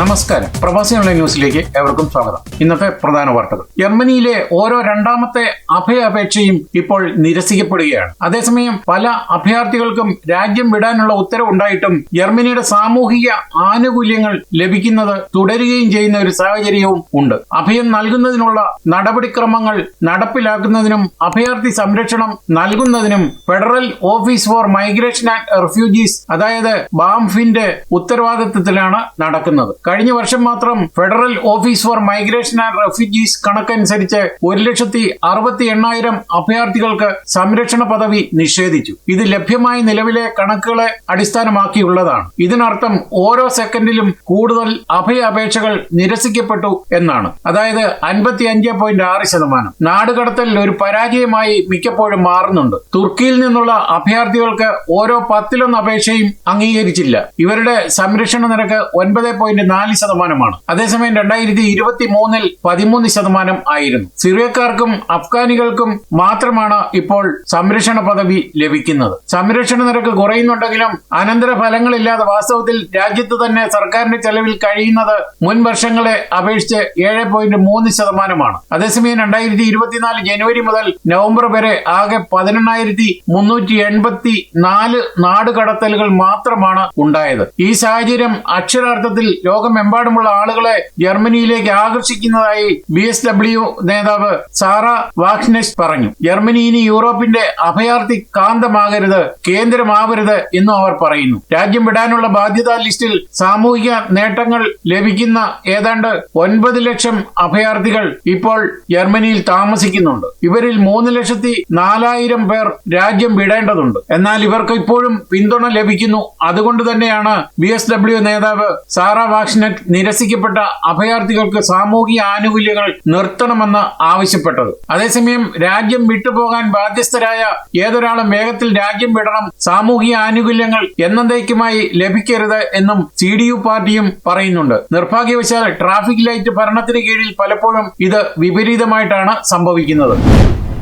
നമസ്കാരം. പ്രവാസി ഓൺലൈൻ ന്യൂസിലേക്ക് ഏവർക്കും സ്വാഗതം. ഇന്നത്തെ പ്രധാന വാർത്തകൾ. ജർമ്മനിയിലെ ഓരോ രണ്ടാമത്തെ അഭയ അപേക്ഷയും ഇപ്പോൾ നിരസിക്കപ്പെടുകയാണ്. അതേസമയം പല അഭയാർത്ഥികൾക്കും രാജ്യം വിടാനുള്ള ഉത്തരവുണ്ടായിട്ടും ജർമ്മനിയുടെ സാമൂഹിക ആനുകൂല്യങ്ങൾ ലഭിക്കുന്നത് തുടരുകയും ചെയ്യുന്ന ഒരു സാഹചര്യവും ഉണ്ട്. അഭയം നൽകുന്നതിനുള്ള നടപടിക്രമങ്ങൾ നടപ്പിലാക്കുന്നതിനും അഭയാർത്ഥി സംരക്ഷണം നൽകുന്നതിനും federal office for migration and refugees അതായത് ബാംഫിന്റെ ഉത്തരവാദിത്വത്തിലാണ് നടക്കുന്നത്. കഴിഞ്ഞ വർഷം മാത്രം federal office for migration and refugees കണക്കനുസരിച്ച് ഒരു ലക്ഷത്തി അറുപത്തി എണ്ണായിരം അഭയാർത്ഥികൾക്ക് സംരക്ഷണ പദവി നിഷേധിച്ചു. ഇത് ലഭ്യമായ നിലവിലെ കണക്കുകളെ അടിസ്ഥാനമാക്കിയുള്ളതാണ്. ഇതിനർത്ഥം ഓരോ സെക്കൻഡിലും കൂടുതൽ അഭയ അപേക്ഷകൾ നിരസിക്കപ്പെട്ടു എന്നാണ്. അതായത് അൻപത്തി അഞ്ച് പോയിന്റ് ആറ് ശതമാനം. നാടുകടത്തൽ ഒരു പരാജയമായി മിക്കപ്പോഴും മാറുന്നുണ്ട്. തുർക്കിയിൽ നിന്നുള്ള അഭയാർത്ഥികൾക്ക് ഓരോ പത്തിലൊന്ന് അപേക്ഷയും അംഗീകരിച്ചില്ല. ഇവരുടെ സംരക്ഷണ നിരക്ക് ഒൻപത് പോയിന്റ് നാല് ശതമാനമാണ്. അതേസമയം രണ്ടായിരത്തി ഇരുപത്തി മൂന്നിൽ പതിമൂന്ന് ശതമാനം ആയിരുന്നു. സിറിയക്കാർക്കും അഫ്ഗാനികൾക്കും മാത്രമാണ് ഇപ്പോൾ സംരക്ഷണ പദവി ലഭിക്കുന്നത്. സംരക്ഷണ നിരക്ക് കുറയുന്നുണ്ടെങ്കിലും അനന്തര ഫലങ്ങളില്ലാതെ വാസ്തവത്തിൽ രാജ്യത്ത് തന്നെ സർക്കാരിന്റെ ചെലവിൽ കഴിയുന്നത് മുൻ വർഷങ്ങളെ അപേക്ഷിച്ച് ഏഴ് പോയിന്റ് മൂന്ന് ശതമാനമാണ്. അതേസമയം രണ്ടായിരത്തി ഇരുപത്തിനാല് ജനുവരി മുതൽ നവംബർ വരെ ആകെ പതിനെണ്ണായിരത്തി മുന്നൂറ്റി എൺപത്തി നാല് നാടുകടത്തലുകൾ മാത്രമാണ് ഉണ്ടായത്. ഈ സാഹചര്യം അക്ഷരാർത്ഥത്തിൽ ലോകമെമ്പാടുമുള്ള ആളുകളെ ജർമ്മനിയിലേക്ക് ആകർഷിക്കുന്നതായി ബി എസ് ഡബ്ല്യു നേതാവ് സാറ വാക്നെസ് പറഞ്ഞു. ജർമ്മനി ഇനി യൂറോപ്പിന്റെ അഭയാർത്ഥി കാന്തമാകരുത് കേന്ദ്രമാവരുത് എന്നും അവർ പറയുന്നു. രാജ്യം വിടാനുള്ള ബാധ്യതാ ലിസ്റ്റിൽ സാമൂഹിക നേട്ടങ്ങൾ ലഭിക്കുന്ന ഏതാണ്ട് ഒൻപത് ലക്ഷം അഭയാർത്ഥികൾ ഇപ്പോൾ ജർമ്മനിയിൽ താമസിക്കുന്നുണ്ട്. ഇവരിൽ മൂന്ന് ലക്ഷത്തി നാലായിരം പേർ രാജ്യം വിടേണ്ടതുണ്ട്. എന്നാൽ ഇവർക്ക് ഇപ്പോഴും പിന്തുണ ലഭിക്കുന്നു. അതുകൊണ്ട് തന്നെയാണ് ബി എസ് ഡബ്ല്യു നേതാവ് സാറ വാക്സിനെറ്റ് നിരസിക്കപ്പെട്ട അഭയാർത്ഥികൾക്ക് സാമൂഹിക ആനുകൂല്യങ്ങൾ നിർത്തണമെന്ന് ആവശ്യപ്പെട്ടത്. അതേസമയം രാജ്യം വിട്ടുപോകാൻ ബാധ്യസ്ഥരായ ഏതൊരാളും വേഗത്തിൽ രാജ്യം വിടണം സാമൂഹിക ആനുകൂല്യങ്ങൾ എന്നേക്കുമായി ലഭിക്കരുത് എന്നും സി ഡി യു പാർട്ടിയും പറയുന്നുണ്ട്. നിർഭാഗ്യവശാൽ ട്രാഫിക് ലൈറ്റ് ഭരണത്തിന് കീഴിൽ പലപ്പോഴും ഇത് വിപരീതമായിട്ടാണ് സംഭവിക്കുന്നത്.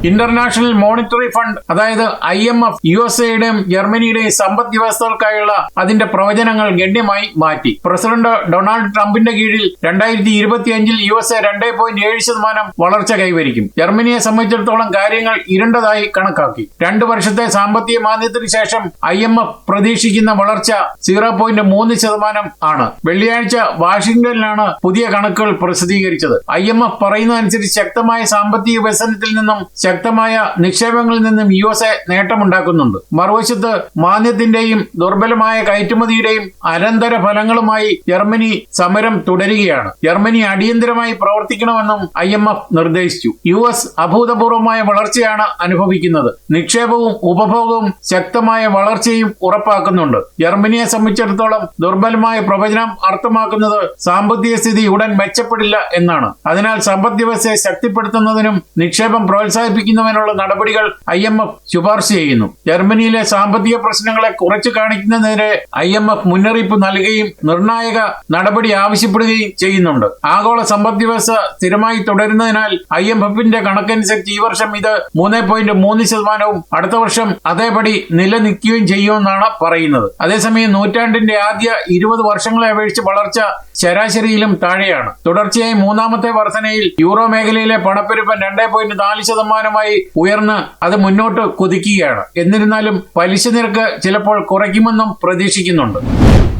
ഇന്റർനാഷണൽ മോണിറ്ററി ഫണ്ട് അതായത് I M F U S എയുടെയും ജർമ്മനിയുടെയും സമ്പദ് വ്യവസ്ഥകൾക്കായുള്ള അതിന്റെ പ്രവചനങ്ങൾ ഗണ്യമായി മാറ്റി. പ്രസിഡന്റ് ഡൊണാൾഡ് ട്രംപിന്റെ കീഴിൽ രണ്ടായിരത്തി ഇരുപത്തിയഞ്ചിൽ യു എസ് എ രണ്ടേ പോയിന്റ് ഏഴ് ശതമാനം വളർച്ച കൈവരിക്കും. ജർമ്മനിയെ സംബന്ധിച്ചിടത്തോളം കാര്യങ്ങൾ ഇരുണ്ടതായി കണക്കാക്കി. രണ്ടു വർഷത്തെ സാമ്പത്തിക മാന്ദ്യത്തിന് ശേഷം ഐ എം എഫ് പ്രതീക്ഷിക്കുന്ന വളർച്ച സീറോ പോയിന്റ് മൂന്ന് ശതമാനം ആണ്. വെള്ളിയാഴ്ച വാഷിംഗ്ടണിലാണ് പുതിയ കണക്കുകൾ പ്രസിദ്ധീകരിച്ചത്. ഐ എം എഫ് പറയുന്നതനുസരിച്ച് ശക്തമായ സാമ്പത്തിക വികസനത്തിൽ നിന്നും ശക്തമായ നിക്ഷേപങ്ങളിൽ നിന്നും യു എസ് എ നേട്ടമുണ്ടാക്കുന്നുണ്ട്. മറുവശത്ത് മാന്യത്തിന്റെയും ദുർബലമായ കയറ്റുമതിയുടെയും അനന്തര ഫലങ്ങളുമായി ജർമ്മനി സമരം തുടരുകയാണ്. ജർമ്മനി അടിയന്തരമായി പ്രവർത്തിക്കണമെന്നും ഐ എം എഫ് നിർദ്ദേശിച്ചു. യു എസ് അഭൂതപൂർവമായ വളർച്ചയാണ് അനുഭവിക്കുന്നത്. നിക്ഷേപവും ഉപഭോഗവും ശക്തമായ വളർച്ചയും ഉറപ്പാക്കുന്നുണ്ട്. ജർമ്മനിയെ സംബന്ധിച്ചിടത്തോളം ദുർബലമായ പ്രവചനം അർത്ഥമാക്കുന്നത് സാമ്പത്തിക സ്ഥിതി ഉടൻ മെച്ചപ്പെടില്ല എന്നാണ്. അതിനാൽ സമ്പദ് വ്യവസ്ഥയെ ശക്തിപ്പെടുത്തുന്നതിനും നിക്ഷേപം പ്രോത്സാഹിപ്പിക്കുന്നതിനുള്ള നടപടികൾ ഐ എം എഫ് ശുപാർശ ചെയ്യുന്നു. ജർമ്മനിയിലെ സാമ്പത്തിക പ്രശ്നങ്ങളെ കുറച്ചു കാണിക്കുന്നതിനെതിരെ ഐ എം എഫ് മുന്നറിയിപ്പ് നൽകുകയും നിർണായക നടപടി ആവശ്യപ്പെടുകയും ചെയ്യുന്നുണ്ട്. ആഗോള സമ്പദ് വ്യവസ്ഥ സ്ഥിരമായി തുടരുന്നതിനാൽ ഐ എം എഫിന്റെ കണക്കനുസരിച്ച് ഈ വർഷം ഇത് മൂന്ന് പോയിന്റ് മൂന്ന് ശതമാനവും അടുത്ത വർഷം അതേപടി നിലനിൽക്കുകയും ചെയ്യുമെന്നാണ് പറയുന്നത്. അതേസമയം നൂറ്റാണ്ടിന്റെ ആദ്യ ഇരുപത് വർഷങ്ങളെ അപേക്ഷിച്ച് വളർച്ച ശരാശരിയിലും താഴെയാണ്. തുടർച്ചയായി മൂന്നാമത്തെ വർധനയിൽ യൂറോ മേഖലയിലെ പണപ്പെരുപ്പം രണ്ടേ പോയിന്റ് നാല് ശതമാനമായി ഉയർന്ന് അത് മുന്നോട്ട് കുതിക്കുകയാണ്. എന്നിരുന്നാലും പലിശ നിരക്ക് ചിലപ്പോൾ കുറയ്ക്കുമെന്നും പ്രതീക്ഷിക്കുന്നുണ്ട്.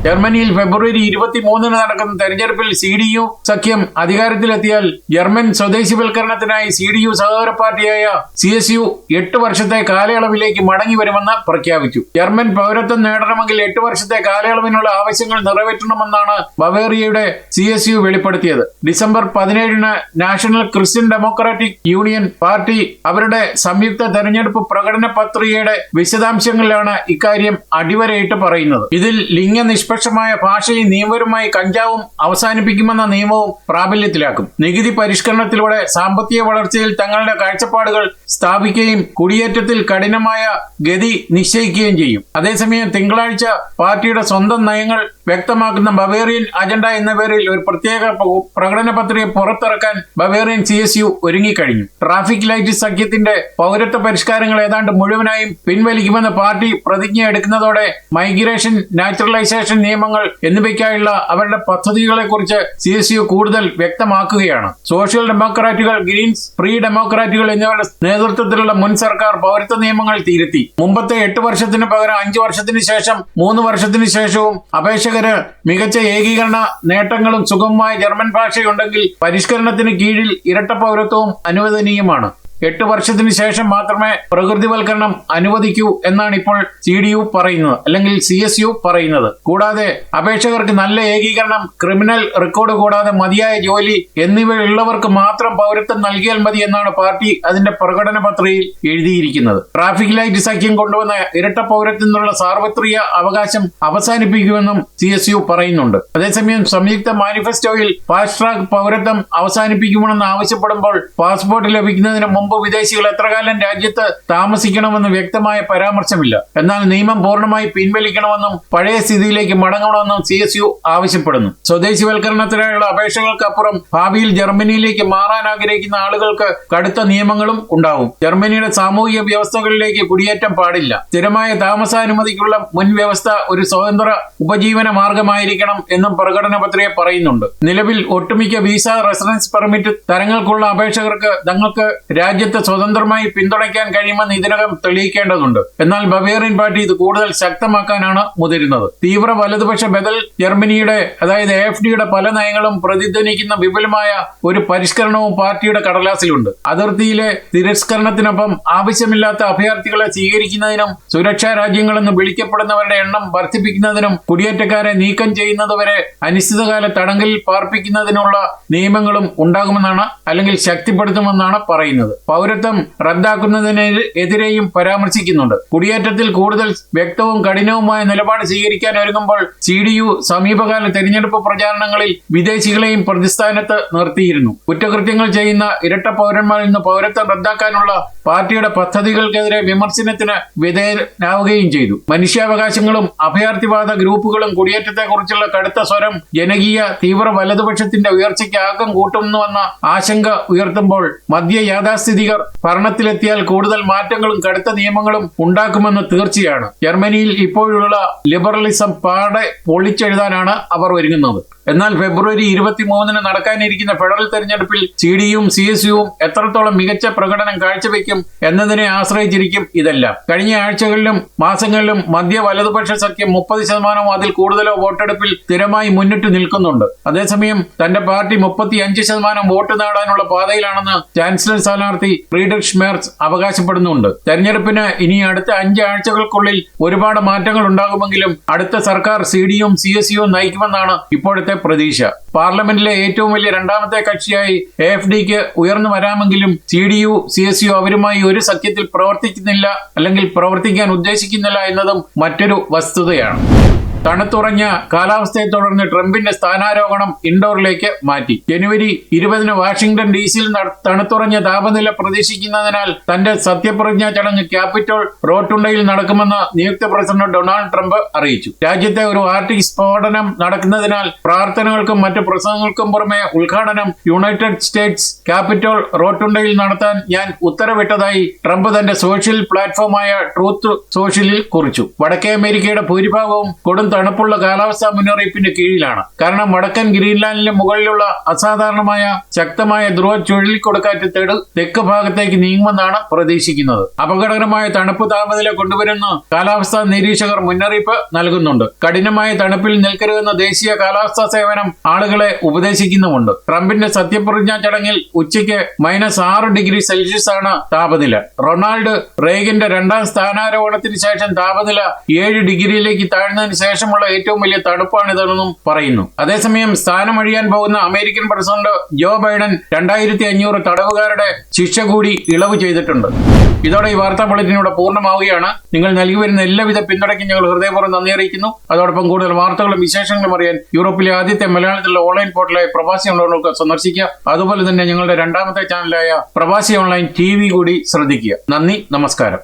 ജർമ്മനിയിൽ ഫെബ്രുവരി ഇരുപത്തിമൂന്നിന് നടക്കുന്ന തെരഞ്ഞെടുപ്പിൽ സി ഡി യു സഖ്യം അധികാരത്തിലെത്തിയാൽ ജർമ്മൻ സ്വദേശിവൽക്കരണത്തിനായി സി ഡി യു സഹോദര പാർട്ടിയായ സി എസ് യു എട്ട് വർഷത്തെ കാലയളവിലേക്ക് മടങ്ങി വരുമെന്ന് പ്രഖ്യാപിച്ചു. ജർമ്മൻ പൗരത്വം നേടണമെങ്കിൽ എട്ട് വർഷത്തെ കാലയളവിനുള്ള ആവശ്യങ്ങൾ നിറവേറ്റണമെന്നാണ് ബവേറിയയുടെ സി എസ് യു വെളിപ്പെടുത്തിയത്. ഡിസംബർ പതിനേഴിന് national Christian democratic union party അവരുടെ സംയുക്ത തെരഞ്ഞെടുപ്പ് പ്രകടന പത്രികയുടെ വിശദാംശങ്ങളിലാണ് ഇക്കാര്യം അടിവരയിട്ട് പറയുന്നത്. ഇതിൽ ലിംഗ നിഷ്പക്ഷമായ ഭാഷയും നിയമപരമായി കഞ്ചാവും അവസാനിപ്പിക്കുമെന്ന നിയമവും പ്രാബല്യത്തിലാക്കും. നികുതി പരിഷ്കരണത്തിലൂടെ സാമ്പത്തിക വളർച്ചയിൽ തങ്ങളുടെ കാഴ്ചപ്പാടുകൾ സ്ഥാപിക്കുകയും കുടിയേറ്റത്തിൽ കഠിനമായ ഗതി നിശ്ചയിക്കുകയും ചെയ്യും. അതേസമയം തിങ്കളാഴ്ച പാർട്ടിയുടെ സ്വന്തം നയങ്ങൾ വ്യക്തമാക്കുന്ന ബവേറിയൻ അജണ്ട എന്ന പേരിൽ ഒരു പ്രത്യേക പ്രകടന പത്രിക പുറത്തിറക്കാൻ ബവേറിയൻ സി എസ് യു ഒരുങ്ങിക്കഴിഞ്ഞു. ട്രാഫിക് ലൈറ്റ് സഖ്യത്തിന്റെ പൗരത്വ പരിഷ്കാരങ്ങൾ ഏതാണ്ട് മുഴുവനായും പിൻവലിക്കുമെന്ന് പാർട്ടി പ്രതിജ്ഞ എടുക്കുന്നതോടെ മൈഗ്രേഷൻ നാച്ചുറലൈസേഷൻ നിയമങ്ങൾ എന്നിവയ്ക്കായുള്ള അവരുടെ പദ്ധതികളെക്കുറിച്ച് സി എസ് യു കൂടുതൽ വ്യക്തമാക്കുകയാണ്. സോഷ്യൽ ഡെമോക്രാറ്റുകൾ ഗ്രീൻസ് ഫ്രീ ഡെമോക്രാറ്റുകൾ എന്നിവരുടെ നേതൃത്വത്തിലുള്ള മുൻ സർക്കാർ പൗരത്വ നിയമങ്ങൾ തിരുത്തി. മുമ്പത്തെ എട്ട് വർഷത്തിന് പകരം അഞ്ചു വർഷത്തിന് ശേഷം മൂന്ന് വർഷത്തിന് ശേഷവും അപേക്ഷകര് മികച്ച ഏകീകരണ നേട്ടങ്ങളും സുഗമമായ ജർമ്മൻ ഭാഷയുണ്ടെങ്കിൽ പരിഷ്കരണത്തിന് കീഴിൽ ഇരട്ട പൗരത്വവും അനുവദനീയമാണ്. എട്ട് വർഷത്തിന് ശേഷം മാത്രമേ പ്രകൃതിവൽക്കരണം അനുവദിക്കൂ എന്നാണ് ഇപ്പോൾ സി ഡി യു പറയുന്നത് അല്ലെങ്കിൽ സി എസ് യു പറയുന്നത്. കൂടാതെ അപേക്ഷകർക്ക് നല്ല ഏകീകരണം ക്രിമിനൽ റെക്കോർഡ് കൂടാതെ മതിയായ ജോലി എന്നിവയുള്ളവർക്ക് മാത്രം പൗരത്വം നൽകിയാൽ മതി എന്നാണ് പാർട്ടി അതിന്റെ പ്രകടന പത്രികയിൽ എഴുതിയിരിക്കുന്നത്. ട്രാഫിക് ലൈറ്റ് സഖ്യം കൊണ്ടുവന്ന ഇരട്ട പൗരത്വത്തിനുള്ള സാർവത്രിക അവകാശം അവസാനിപ്പിക്കുമെന്നും സി എസ് യു പറയുന്നുണ്ട്. അതേസമയം സംയുക്ത മാനിഫെസ്റ്റോയിൽ ഫാസ്റ്റ് ട്രാക്ക് പൗരത്വം അവസാനിപ്പിക്കുമെന്ന് ആവശ്യപ്പെടുമ്പോൾ പാസ്പോർട്ട് ലഭിക്കുന്നതിന് മുമ്പ് വിദേശികൾ എത്ര കാലം രാജ്യത്ത് താമസിക്കണമെന്ന് വ്യക്തമായ പരാമർശമില്ല. എന്നാൽ നിയമം പൂർണമായി പിൻവലിക്കണമെന്നും പഴയ സ്ഥിതിയിലേക്ക് മടങ്ങണമെന്നും സി എസ് യു ആവശ്യപ്പെടുന്നു. സ്വദേശിവൽക്കരണത്തിനായുള്ള അപേക്ഷകൾക്കപ്പുറം ഭാവിയിൽ ജർമ്മനിയിലേക്ക് മാറാൻ ആഗ്രഹിക്കുന്ന ആളുകൾക്ക് കടുത്ത നിയമങ്ങളും ഉണ്ടാവും. ജർമ്മനിയുടെ സാമൂഹിക വ്യവസ്ഥകളിലേക്ക് കുടിയേറ്റം പാടില്ല. സ്ഥിരമായ താമസാനുമതിക്കുള്ള മുൻ വ്യവസ്ഥ ഒരു സ്വതന്ത്ര ഉപജീവന മാർഗമായിരിക്കണം എന്നും പ്രകടന പത്രിക പറയുന്നുണ്ട്. നിലവിൽ ഒട്ടുമിക്ക വിസ റെസിഡൻസ് പെർമിറ്റ് തരങ്ങൾക്കുള്ള അപേക്ഷകർക്ക് തങ്ങൾക്ക് രാജ്യത്തെ സ്വതന്ത്രമായി പിന്തുണയ്ക്കാൻ കഴിയുമെന്ന് ഇതിനകം തെളിയിക്കേണ്ടതുണ്ട്. എന്നാൽ ബവേറിയൻ പാർട്ടി ഇത് കൂടുതൽ ശക്തമാക്കാനാണ് മുതിരുന്നത്. തീവ്ര വലതുപക്ഷ ബദൽ ജർമ്മനിയുടെ അതായത് എഫ് ഡിയുടെ പല നയങ്ങളും പ്രതിധ്വനിക്കുന്ന വിപുലമായ ഒരു പരിഷ്കരണവും പാർട്ടിയുടെ കടലാസിലുണ്ട്. അതിർത്തിയിലെ തിരസ്കരണത്തിനൊപ്പം ആവശ്യമില്ലാത്ത അഭയാർത്ഥികളെ സ്വീകരിക്കുന്നതിനും സുരക്ഷാ രാജ്യങ്ങളെന്ന് വിളിക്കപ്പെടുന്നവരുടെ എണ്ണം വർദ്ധിപ്പിക്കുന്നതിനും കുടിയേറ്റക്കാരെ നീക്കം ചെയ്യുന്നതുവരെ അനിശ്ചിതകാല തടങ്കലിൽ പാർപ്പിക്കുന്നതിനുള്ള നിയമങ്ങളും ഉണ്ടാകുമെന്നാണ് അല്ലെങ്കിൽ ശക്തിപ്പെടുത്തുമെന്നാണ് പറയുന്നത്. പൗരത്വം റദ്ദാക്കുന്നതിനെതിരെയും പരാമർശിക്കുന്നുണ്ട്. കുടിയേറ്റത്തിൽ കൂടുതൽ വ്യക്തവും കഠിനവുമായ നിലപാട് സ്വീകരിക്കാൻ ഒരുങ്ങുമ്പോൾ സി ഡി യു സമീപകാല തെരഞ്ഞെടുപ്പ് പ്രചാരണങ്ങളിൽ വിദേശികളെയും പ്രതിസ്ഥാനത്ത് നിർത്തിയിരുന്നു. കുറ്റകൃത്യങ്ങൾ ചെയ്യുന്ന ഇരട്ട പൗരന്മാരിൽ നിന്ന് പൗരത്വം റദ്ദാക്കാനുള്ള പാർട്ടിയുടെ പദ്ധതികൾക്കെതിരെ വിമർശനത്തിന് വിധേയനാവുകയും ചെയ്തു. മനുഷ്യാവകാശങ്ങളും അഭയാർത്ഥിവാദ ഗ്രൂപ്പുകളും കുടിയേറ്റത്തെക്കുറിച്ചുള്ള കടുത്ത സ്വരം ജനകീയ തീവ്ര വലതുപക്ഷത്തിന്റെ ഉയർച്ചയ്ക്ക് ആക്കം കൂട്ടുന്നുവെന്ന ആശങ്ക ഉയർത്തുമ്പോൾ മധ്യ യാഥാസ്ഥിതികർ ഭരണത്തിലെത്തിയാൽ കൂടുതൽ മാറ്റങ്ങളും കടുത്ത നിയമങ്ങളും ഉണ്ടാക്കുമെന്ന് തീർച്ചയാണ്. ജർമ്മനിയിൽ ഇപ്പോഴുള്ള ലിബറലിസം പാടെ പൊളിച്ചെഴുതാനാണ് അവർ ഒരുങ്ങുന്നത്. എന്നാൽ ഫെബ്രുവരി ഇരുപത്തിമൂന്നിന് നടക്കാനിരിക്കുന്ന ഫെഡറൽ തെരഞ്ഞെടുപ്പിൽ സി ഡിയും സി എസ് യുവും എത്രത്തോളം മികച്ച പ്രകടനം കാഴ്ചവെക്കും എന്നതിനെ ആശ്രയിച്ചിരിക്കും ഇതെല്ലാം. കഴിഞ്ഞ ആഴ്ചകളിലും മാസങ്ങളിലും മധ്യ വലതുപക്ഷ സഖ്യം മുപ്പത് ശതമാനമോ അതിൽ കൂടുതലോ വോട്ടെടുപ്പിൽ സ്ഥിരമായി മുന്നിട്ട് നിൽക്കുന്നുണ്ട്. അതേസമയം തന്റെ പാർട്ടി മുപ്പത്തി അഞ്ച് ശതമാനം വോട്ട് നേടാനുള്ള പാതയിലാണെന്ന് ചാൻസലർ സ്ഥാനാർത്ഥി ഫ്രീഡറിഷ് മേർസ് അവകാശപ്പെടുന്നുണ്ട്. തെരഞ്ഞെടുപ്പിന് ഇനി അടുത്ത അഞ്ചാഴ്ചകൾക്കുള്ളിൽ ഒരുപാട് മാറ്റങ്ങൾ ഉണ്ടാകുമെങ്കിലും അടുത്ത സർക്കാർ സി ഡിയും സി എസ് യുവും നയിക്കുമെന്നാണ് ഇപ്പോഴത്തെ പ്രതീക്ഷ. പാർലമെന്റിലെ ഏറ്റവും വലിയ രണ്ടാമത്തെ കക്ഷിയായി എ എഫ് ഡിക്ക് ഉയർന്നു വരാമെങ്കിലും C D U C S U അവരുമായി ഒരു സഖ്യത്തിൽ പ്രവർത്തിക്കുന്നില്ല അല്ലെങ്കിൽ പ്രവർത്തിക്കാൻ ഉദ്ദേശിക്കുന്നില്ല എന്നതും മറ്റൊരു വസ്തുതയാണ്. തണുത്തുറഞ്ഞ കാലാവസ്ഥയെ തുടർന്ന് ട്രംപിന്റെ സ്ഥാനാരോഹണം ഇൻഡോറിലേക്ക് മാറ്റി. ജനുവരി ഇരുപതിന് വാഷിംഗ്ടൺ ഡി സിയിൽ തണുത്തുറഞ്ഞ താപനില പ്രതീക്ഷിക്കുന്നതിനാൽ തന്റെ സത്യപ്രതിജ്ഞാ ചടങ്ങ് ക്യാപിറ്റോൾ റോട്ടുണ്ടയിൽ നടക്കുമെന്ന് നിയുക്ത പ്രസിഡന്റ് ഡൊണാൾഡ് ട്രംപ് അറിയിച്ചു. രാജ്യത്തെ ഒരു ആർട്ടിക് സ്ഫോടനം നടക്കുന്നതിനാൽ പ്രാർത്ഥനകൾക്കും മറ്റു പ്രസംഗങ്ങൾക്കും പുറമെ ഉദ്ഘാടനം യുണൈറ്റഡ് സ്റ്റേറ്റ്സ് ക്യാപിറ്റോൾ റോട്ടുണ്ടയിൽ നടത്താൻ ഞാൻ ഉത്തരവിട്ടതായി ട്രംപ് തന്റെ സോഷ്യൽ പ്ലാറ്റ്ഫോമായ ട്രൂത്ത് സോഷ്യലിൽ കുറിച്ചു. വടക്കേ അമേരിക്കയുടെ ഭൂരിഭാഗവും കൊടും തണുപ്പുള്ള കാലാവസ്ഥാ മുന്നറിയിപ്പിന്റെ കീഴിലാണ്. കാരണം വടക്കൻ ഗ്രീൻലാൻഡിന് മുകളിലുള്ള അസാധാരണമായ ശക്തമായ ധ്രുവ ചുഴലിക്കൊടുക്കാറ്റ് തേട് തെക്ക് ഭാഗത്തേക്ക് നീങ്ങുമെന്നാണ് പ്രതീക്ഷിക്കുന്നത്. അപകടകരമായ തണുപ്പ് താപനില കൊണ്ടുവരുന്ന കാലാവസ്ഥാ നിരീക്ഷകർ മുന്നറിയിപ്പ് നൽകുന്നുണ്ട്. കഠിനമായ തണുപ്പിൽ നിൽക്കരുതെന്ന ദേശീയ കാലാവസ്ഥാ സേവനം ആളുകളെ ഉപദേശിക്കുന്നുമുണ്ട്. ട്രംപിന്റെ സത്യപ്രതിജ്ഞാ ചടങ്ങിൽ ഉച്ചയ്ക്ക് മൈനസ് ആറ് ഡിഗ്രി സെൽഷ്യസ് ആണ് താപനില. റൊണാൾഡ് റേഗന്റെ രണ്ടാം സ്ഥാനാരോഹണത്തിന് ശേഷം താപനില ഏഴ് ഡിഗ്രിയിലേക്ക് താഴ്ന്നതിന് ശേഷമുള്ള ഏറ്റവും വലിയ തണുപ്പാണിതെന്നും പറയുന്നു. അതേസമയം സ്ഥാനമൊഴിയാൻ പോകുന്ന അമേരിക്കൻ പ്രസിഡന്റ് ജോ ബൈഡൻ രണ്ടായിരത്തി അഞ്ഞൂറ് തടവുകാരുടെ ശിക്ഷ കൂടി ഇളവ് ചെയ്തിട്ടുണ്ട്. ഇതോടെ ഈ വാർത്താ ബുള്ളറ്റിൻ പൂർണമാവുകയാണ്. നിങ്ങൾ നൽകി വരുന്ന എല്ലാവിധ പിന്തുണയ്ക്കും ഞങ്ങൾ ഹൃദയപൂർവം നന്ദി അറിയിക്കുന്നു. അതോടൊപ്പം കൂടുതൽ വാർത്തകളും വിശേഷങ്ങളും അറിയാൻ യൂറോപ്പിലെ ആദ്യത്തെ മലയാളത്തിലുള്ള ഓൺലൈൻ പോർട്ടലായ പ്രവാസി ഓൺലൈനുകൾക്ക് സന്ദർശിക്കുക. അതുപോലെ തന്നെ ഞങ്ങളുടെ രണ്ടാമത്തെ ചാനലായ പ്രവാസി ഓൺലൈൻ ടി കൂടി ശ്രദ്ധിക്കുക. നന്ദി നമസ്കാരം.